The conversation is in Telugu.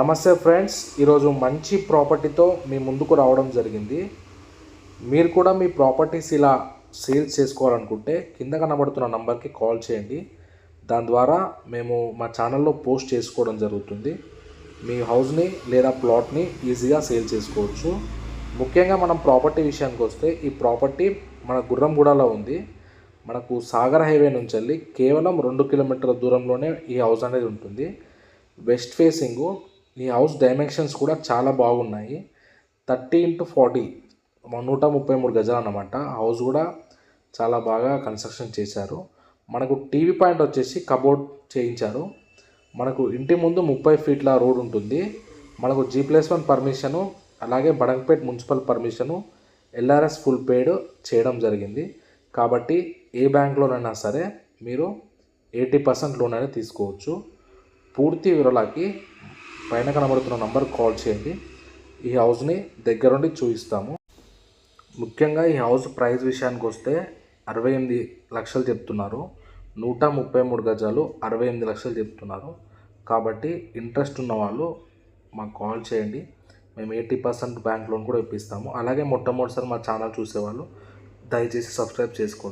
నమస్తే ఫ్రెండ్స్ ఈరోజు మంచి ప్రాపర్టీతో మీ ముందుకు రావడం జరిగింది. మీరు కూడా మీ ప్రాపర్టీస్ ఇలా సేల్స్ చేసుకోవాలనుకుంటే కింద కనబడుతున్న నంబర్కి కాల్ చేయండి. దాని ద్వారా మేము మా ఛానల్లో పోస్ట్ చేసుకోవడం జరుగుతుంది. మీ హౌస్ని లేదా ప్లాట్ని ఈజీగా సేల్ చేసుకోవచ్చు. ముఖ్యంగా మనం ప్రాపర్టీ విషయానికి వస్తే ఈ ప్రాపర్టీ మన గుర్రంగూడలో ఉంది. మనకు సాగర్ హైవే నుంచి వెళ్ళి కేవలం రెండు కిలోమీటర్ల దూరంలోనే ఈ హౌస్ అనేది ఉంటుంది. వెస్ట్ ఫేసింగ్ ఈ హౌస్ డైమెన్షన్స్ కూడా చాలా బాగున్నాయి. థర్టీ ఇంటూ ఫార్టీ నూట ముప్పై మూడు గజాలు అన్నమాట. హౌస్ కూడా చాలా బాగా కన్స్ట్రక్షన్ చేశారు. మనకు టీవీ పాయింట్ వచ్చేసి కబోర్డ్ చేయించారు. మనకు ఇంటి ముందు ముప్పై ఫీట్ల రోడ్ ఉంటుంది. మనకు జీ ప్లస్ వన్ పర్మిషను అలాగే Badangpet municipal permission LRS full paid చేయడం జరిగింది. కాబట్టి ఏ బ్యాంక్లోనైనా సరే మీరు ఎయిటీ పర్సెంట్ లోన్ అనేది తీసుకోవచ్చు. పూర్తి వివరాలకి పైన కనబడుతున్న నంబర్ కాల్ చేయండి. ఈ హౌస్ని దగ్గరుండి చూపిస్తాము. ముఖ్యంగా ఈ హౌస్ ప్రైస్ విషయానికి వస్తే అరవై ఎనిమిది లక్షలు చెప్తున్నారు. నూట ముప్పై మూడు గజాలు అరవై ఎనిమిది లక్షలు చెప్తున్నారు. కాబట్టి ఇంట్రెస్ట్ ఉన్న వాళ్ళు మాకు కాల్ చేయండి. మేము ఎయిటీ పర్సెంట్ బ్యాంక్ లోన్ కూడా ఇప్పిస్తాము. అలాగే మొట్టమొదటిసారి మా ఛానల్ చూసేవాళ్ళు దయచేసి సబ్స్క్రైబ్ చేసుకోండి